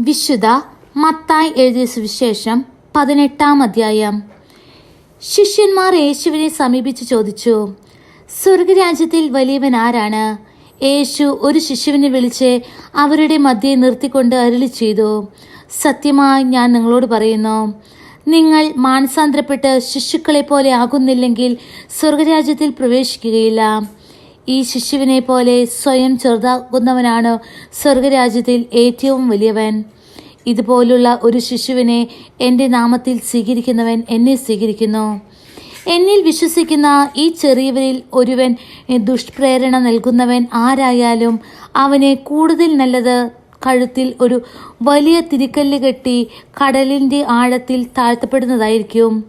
വിശുദ്ധ മത്തായി എഴുതിയ സുവിശേഷം പതിനെട്ടാം അധ്യായം. ശിഷ്യന്മാർ യേശുവിനെ സമീപിച്ചു ചോദിച്ചു സ്വർഗരാജ്യത്തിൽ വലിയവൻ ആരാണ്? യേശു ഒരു ശിശുവിനെ വിളിച്ച് അവരുടെ മധ്യയെ നിർത്തിക്കൊണ്ട് അരുളി ചെയ്തു സത്യമായി ഞാൻ നിങ്ങളോട് പറയുന്നു നിങ്ങൾ മാനസാന്തരപ്പെട്ട് ശിശുക്കളെ പോലെ ആകുന്നില്ലെങ്കിൽ സ്വർഗരാജ്യത്തിൽ പ്രവേശിക്കുകയില്ല. ഈ ശിശുവിനെ പോലെ സ്വയം ചെറുതാകുന്നവനാണ് സ്വർഗരാജ്യത്തിൽ ഏറ്റവും വലിയവൻ. ഇതുപോലുള്ള ഒരു ശിശുവിനെ എന്റെ നാമത്തിൽ സ്വീകരിക്കുന്നവൻ എന്നെ സ്വീകരിക്കുന്നു. എന്നിൽ വിശ്വസിക്കുന്ന ഈ ചെറിയവരിൽ ഒരുവൻ ദുഷ്പ്രേരണ നൽകുന്നവൻ ആരായാലും അവനെ കൂടുതൽ നല്ലത് കഴുത്തിൽ ഒരു വലിയ തിരിക്കല്ല് കെട്ടി കടലിന്റെ ആഴത്തിൽ താഴ്ത്തപ്പെടുന്നതായിരിക്കും.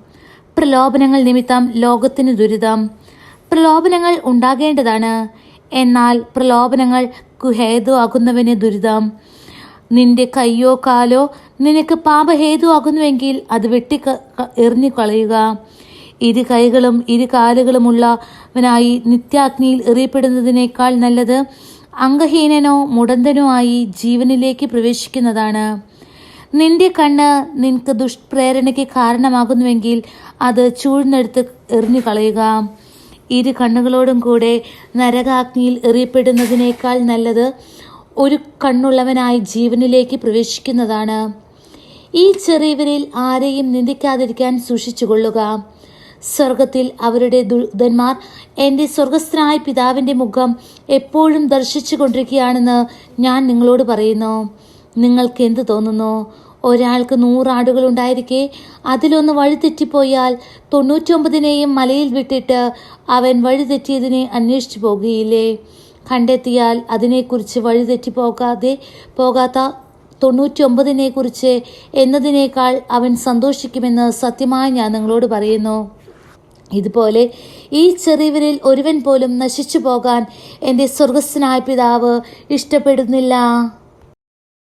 പ്രലോഭനങ്ങൾ നിമിത്തം ലോകത്തിന് ദുരിതം. പ്രലോഭനങ്ങൾ ഉണ്ടാകേണ്ടതാണ്. എന്നാൽ പ്രലോഭനങ്ങൾ കുഹേതുവാകുന്നവന് ദുരിതം. നിന്റെ കയ്യോ കാലോ നിനക്ക് പാപഹേതു ആകുന്നുവെങ്കിൽ അത് വെട്ടി ക- ക- കളയുക ഇരു കൈകളും ഇരു കാലുകളുമുള്ളവനായി നിത്യാഗ്നിയിൽ എറിയപ്പെടുന്നതിനേക്കാൾ നല്ലത് അംഗഹീനനോ മുടന്തനോ ആയി ജീവനിലേക്ക് പ്രവേശിക്കുന്നതാണ്. നിന്റെ കണ്ണ് നിനക്ക് ദുഷ്പ്രേരണയ്ക്ക് കാരണമാകുന്നുവെങ്കിൽ അത് ചൂഴ്ന്നെടുത്ത് എറിഞ്ഞു കളയുക ഇരു കണ്ണുകളോടും കൂടെ നരകാഗ്നിയിൽ എറിയപ്പെടുന്നതിനേക്കാൾ നല്ലത് ഒരു കണ്ണുള്ളവനായി ജീവനിലേക്ക് പ്രവേശിക്കുന്നതാണ്. ഈ ചെറിയവരിൽ ആരെയും നിന്ദിക്കാതിരിക്കാൻ സൂക്ഷിച്ചുകൊള്ളുക. സ്വർഗത്തിൽ അവരുടെ ദുരിതന്മാർ എന്റെ സ്വർഗസ്ഥനായ പിതാവിന്റെ മുഖം എപ്പോഴും ദർശിച്ചു കൊണ്ടിരിക്കുകയാണെന്ന് ഞാൻ നിങ്ങളോട് പറയുന്നു. നിങ്ങൾക്ക് എന്ത് തോന്നുന്നു? ഒരാൾക്ക് നൂറാടുകൾ ഉണ്ടായിരിക്കെ. അതിലൊന്ന് വഴിതെറ്റിപ്പോയാൽ തൊണ്ണൂറ്റൊമ്പതിനെയും മലയിൽ വിട്ടിട്ട് അവൻ വഴിതെറ്റിയതിനെ അന്വേഷിച്ചു പോകുകയില്ലേ. കണ്ടെത്തിയാൽ അതിനെക്കുറിച്ച് വഴിതെറ്റി പോകാതെ പോകാത്ത തൊണ്ണൂറ്റൊമ്പതിനെക്കുറിച്ച് എന്നതിനേക്കാൾ അവൻ സന്തോഷിക്കുമെന്ന് സത്യമായി ഞാൻ നിങ്ങളോട് പറയുന്നു. ഇതുപോലെ ഈ ചെറിയവരിൽ ഒരുവൻ പോലും നശിച്ചു പോകാൻ എന്റെ സ്വർഗസ്ഥനായ പിതാവ് ഇഷ്ടപ്പെടുന്നില്ല.